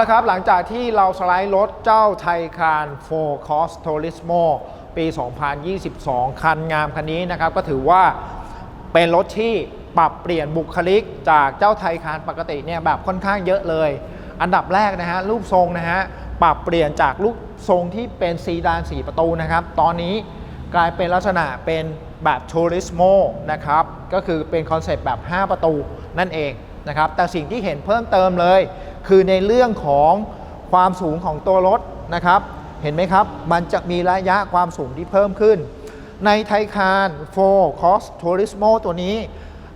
ละครับ หลังจากที่เราสไลด์รถเจ้าไทคาน4 Cross Turismo ปี 2022 คันงามคันนี้นะครับ ก็ถือว่าเป็นรถที่ปรับเปลี่ยนบุคลิกจากเจ้าไทคานปกติเนี่ยแบบค่อนข้างเยอะเลย อันดับแรกนะฮะรูปทรงนะฮะปรับเปลี่ยนจากรูปทรงที่เป็นซีดาน4ประตูนะครับ ตอนนี้กลายเป็นลักษณะเป็นแบบทูริสโมนะครับ ก็คือเป็นคอนเซปต์แบบ 5 ประตูนั่นเองนะครับ แต่สิ่งที่เห็นเพิ่มเติมเลย คือในเรื่องของความสูงของตัวรถนะครับ เห็นไหมครับ มันจะมีระยะความสูงที่เพิ่มขึ้น ในไทคาน4 Cross Turismo ตัวนี้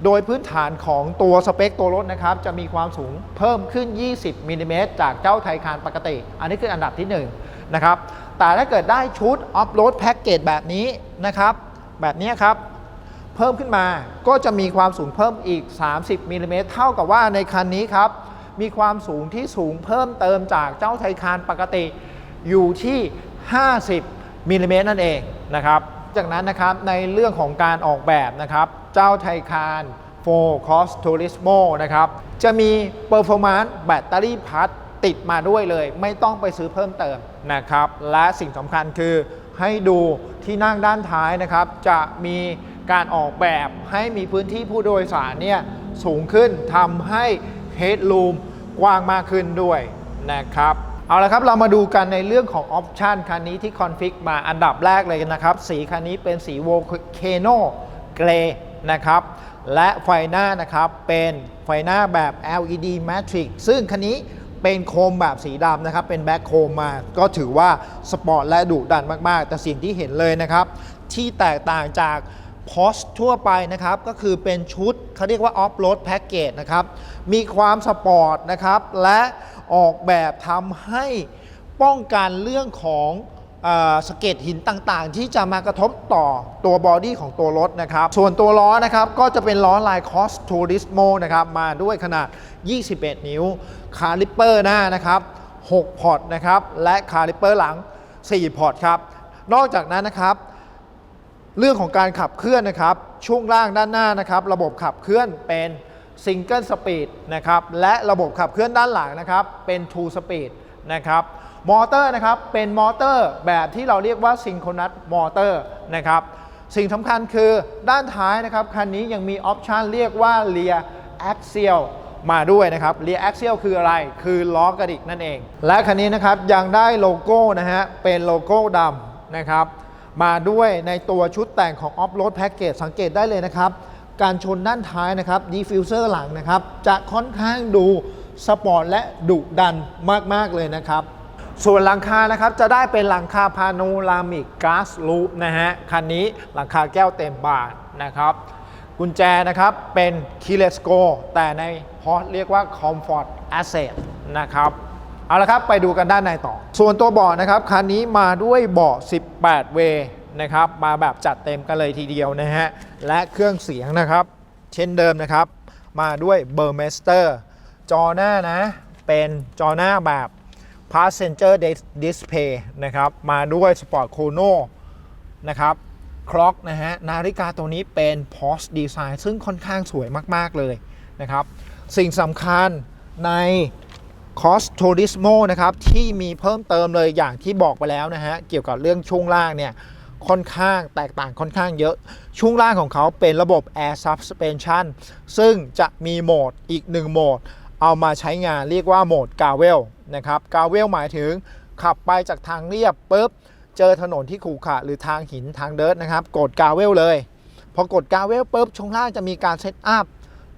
โดยพื้นฐานของตัวสเปคตัวรถนะครับ จะมีความสูงเพิ่มขึ้น 20มิลลิเมตรจากเจ้าไทคานปกติ อันนี้คืออันดับที่1นะครับ แต่ถ้าเกิดได้ชุดออฟโรดแพ็กเกจแบบนี้นะครับ แบบนี้ครับเพิ่มขึ้นมาก็จะมีความสูงเพิ่มอีก 30มิลลิเมตรเท่ากับว่าในคันนี้ครับ มีความสูงที่สูงเพิ่มเติมจากเจ้าไทคานปกติอยู่ที่ 50มิลลิเมตรนั่นเองนะครับ จากนั้นนะครับในเรื่องของการออกแบบนะครับ เจ้าไทคาน4 Cross Turismo นะครับ จะมี Performance Battery Pack ติดมาด้วยเลย ไม่ต้องไปซื้อเพิ่มเติมนะครับ และสิ่งสำคัญคือให้ดูที่นั่งด้านท้ายนะครับ จะมีการออกแบบให้มีพื้นที่ผู้โดยสารเนี่ยสูงขึ้นทำให้ Headroom กว้างมากขึ้นด้วยนะครับเอาละครับเรามาดูกันในเรื่องของออปชันคันนี้ที่คอนฟิกมาอันดับแรกเลยนะครับ สีคันนี้เป็นสีโวเคโนเกรนะครับและไฟหน้านะครับเป็นไฟหน้าแบบ LED Matrix ซึ่งคันนี้เป็นโคมแบบสีดำนะครับ เป็นแบ็คโคมมา ก็ถือว่าสปอร์ตและดุดันมาก ๆ แต่สิ่งที่เห็นเลยนะครับ ที่แตกต่างจาก พอสทั่วไปนะครับก็คือเป็นชุดเขาเรียกว่าออฟโรดแพ็กเกจนะครับมีความสปอร์ตนะครับและออกแบบทำให้ป้องกันเรื่องของสะเก็ดหินต่างๆ ที่จะมากระทบต่อตัวบอดี้ของตัวรถนะครับ ส่วนตัวล้อนะครับก็จะเป็นล้อลาย Cross Turismo นะครับมาด้วยขนาด 21 นิ้ว คาลิปเปอร์หน้านะครับ 6 พอร์ตนะครับ และคาลิปเปอร์หลัง 4 พอร์ตครับ นอกจากนั้นนะครับ เรื่องของการขับเคลื่อนนะครับ ช่วงล่างด้านหน้านะครับ ระบบขับเคลื่อนเป็นซิงเกิลสปีดนะครับและระบบขับเคลื่อนด้านหลังนะครับเป็น Two Speed นะครับมอเตอร์นะครับเป็นมอเตอร์แบบที่เราเรียกว่าซิงโครนัสมอเตอร์นะครับสิ่งสำคัญคือด้านท้ายนะครับคันนี้ยังมีออปชันเรียกว่า Rear Axial มาด้วยนะครับ Rear Axial คืออะไร คือล้อกระดิกนั่นเอง และคันนี้นะครับยังได้โลโก้นะฮะเป็นโลโก้ดำนะครับ มาด้วยในตัวชุดแต่งของ Off Road Package สังเกตได้เลยนะครับ การชนด้านท้ายนะครับดีฟิวเซอร์หลังนะครับ จะค่อนข้างดูสปอร์ตและดุดันมากๆเลยนะครับ ส่วนหลังคานะครับจะได้เป็นหลังคาพาโนรามิกกาซลูปนะฮะคันนี้หลังคาแก้วเต็มบานนะครับกุญแจนะครับเป็น keyless go แต่ในพอร์ตเรียกว่า comfort asset นะครับ เอาละครับไปดูกันด้านในต่อ ส่วนตัวเบาะนะครับคันนี้มาด้วยเบาะ 18 เวนะครับมาแบบจัดเต็มกันเลยทีเดียวนะฮะและเครื่องเสียงนะครับ เช่นเดิมนะครับ มาด้วยเบอร์เมสเตอร์จอหน้านะเป็นจอหน้าแบบ passenger display นะครับมาด้วย Sport Chrono นะครับคล็อกนะฮะนาฬิกาตัวนี้เป็น Porsche Design ซึ่งค่อนข้างสวยมาก ๆ เลยนะครับ สิ่งสำคัญใน Cost Turismo นะครับที่มีเพิ่มเติมเลยอย่างที่บอกไปแล้วนะฮะเกี่ยวกับเรื่องช่วงล่างเนี่ยค่อนข้างแตกต่างค่อนข้างเยอะ ช่วงล่างของเขาเป็นระบบ Air Suspension ซึ่งจะมีโหมดอีกหนึ่งโหมด เอามาใช้งานเรียกว่าโหมด g a v e l นะครับ g a v e l หมายถึงขับไปจากทางเรียบปุ๊บ เจอถนนที่ขรุขระหรือทางหินทางเดิร์นะครับ กด g a v e l เลย พอกด g a v e l ปุ๊บช่วงล่างจะมีการเซตอัพ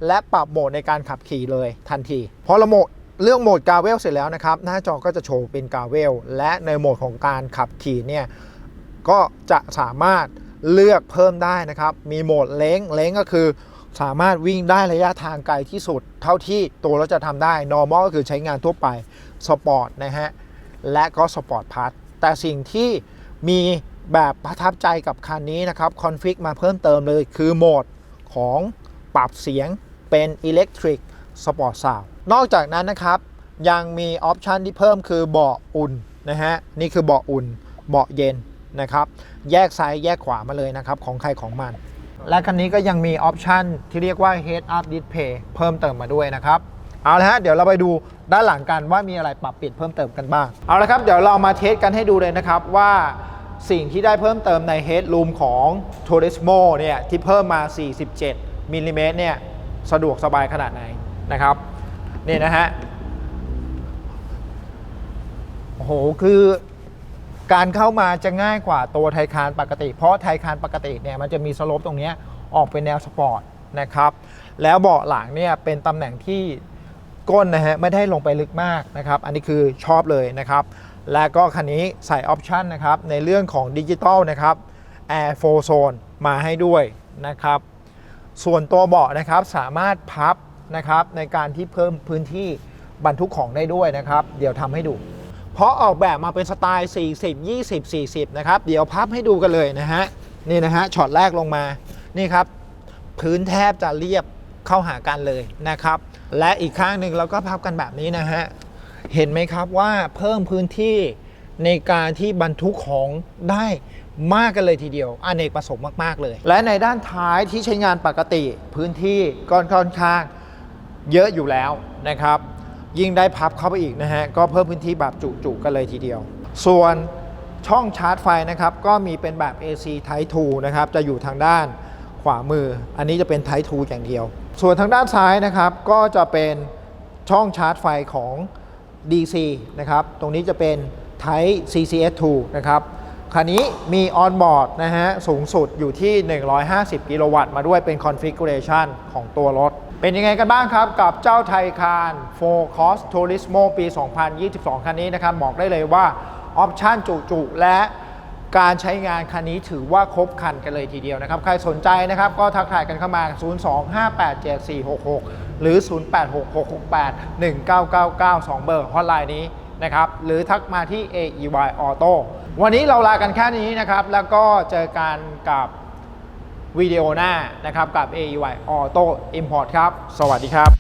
และปรับโหมดในการขับขี่เลยทันทีพอราโหมด เรื่องโหมดกาเวลเสร็จแล้วนะครับ หน้าจอก็จะโชว์เป็นกาเวลและในโหมดของการขับขี่เนี่ยก็จะสามารถเลือกเพิ่มได้นะครับ มีโหมดเล้งเล้งก็คือสามารถวิ่งได้ระยะทางไกลที่สุด เท่าที่ตัวเราจะทำได้ normal ก็คือใช้งานทั่วไป sport นะฮะ และก็ sport plus แต่สิ่งที่มีแบบประทับใจกับคันนี้นะครับคอนฟิกมาเพิ่มเติมเลยคือโหมดของปรับเสียงเป็นอิเล็กทริก Electric Sport Sound นอกจากนั้นนะครับยังมีออปชันที่เพิ่มคือเบาะอุ่นนะฮะนี่คือเบาะอุ่นเบาะเย็นนะครับแยกซ้ายแยกขวามาเลยนะครับของใครของมัน และคันนี้ก็ยังมีออปชันที่เรียกว่า Head Up Display เพิ่มเติมมาด้วยนะครับเอาละฮะเดี๋ยวเราไปดูด้านหลังกันว่ามีอะไรปรับเปลี่ยนเพิ่มเติมกันบ้างเอาละครับเดี๋ยวเรามาเทสกันให้ดูเลยนะครับว่าสิ่งที่ได้เพิ่มเติมใน Headroom ของ Turismo เนี่ยที่เพิ่มมา 47มิลลิเมตรเนี่ยสะดวกสบายขนาดไหน นะครับนี่นะฮะโอ้โหคือการเข้ามาจะง่ายกว่าตัวไทคานปกติ เพราะไทคานปกติเนี่ยมันจะมีสโลปตรงนี้ออกเป็นแนวสปอร์ตนะครับ แล้วเบาะหลังเนี่ยเป็นตำแหน่งที่ก้นนะฮะไม่ได้ลงไปลึกมากนะครับ อันนี้คือชอบเลยนะครับ แล้วก็คันนี้ใส่ออปชันนะครับในเรื่องของดิจิตอลนะครับ Air 4 Zone มาให้ด้วยนะครับ ส่วนตัวเบาะนะครับสามารถพับ นะครับในการที่เพิ่มพื้นที่บรรทุกของได้ด้วยนะครับ เดี๋ยวทำให้ดู เพราะออกแบบมาเป็นสไตล์ 40 20 40 นะครับ เดี๋ยวพับให้ดูกันเลยนะฮะนี่นะฮะช็อตแรกลงมานี่ครับ พื้นแทบจะเรียบเข้าหากันเลยนะครับ และอีกข้างหนึ่งเราก็พับกันแบบนี้นะฮะเห็นไหมครับว่าเพิ่มพื้นที่ในการที่บรรทุกของได้มากกันเลยทีเดียวอเนกประสงค์มาก ๆ เลย และในด้านท้ายที่ใช้งานปกติ พื้นที่ก็ค่อนข้าง เยอะอยู่แล้วนะครับ ยิ่งได้พับเข้าไปอีกนะฮะ ก็เพิ่มพื้นที่แบบจุๆกันเลยทีเดียว ส่วนช่องชาร์จไฟนะครับ ก็มีเป็นแบบ AC Type 2นะครับ จะอยู่ทางด้านขวามือ อันนี้จะเป็น Type 2อย่างเดียว ส่วนทางด้านซ้ายนะครับ ก็จะเป็นช่องชาร์จไฟของ DC นะครับ ตรงนี้จะเป็น Type CCS2 นะครับ คันนี้มีออนบอร์ดนะฮะสูงสุดอยู่ที่ 150 กิโลวัตต์มาด้วยเป็นคอนฟิก r a t i o n ของตัวรถ เป็นยังไงกันบ้างครับ กับเจ้าไทคาน4 Cross Turismo ปี 2022 คันนี้นะครับบอกได้เลยว่าออปชั่นจุๆและการใช้งานคันนี้ถือว่าครบคันกันเลยทีเดียวนะครับ ใครสนใจนะครับก็ทักทายกันเข้ามา 025874466 หรือ 0866681999 2 เบอร์ฮอตไลน์นี้นะครับ หรือทักมาที่ AEY Auto วันนี้เราลากันแค่นี้นะครับ แล้วก็เจอกันกับวิดีโอหน้านะครับกับ AEY Auto Import ครับ สวัสดีครับ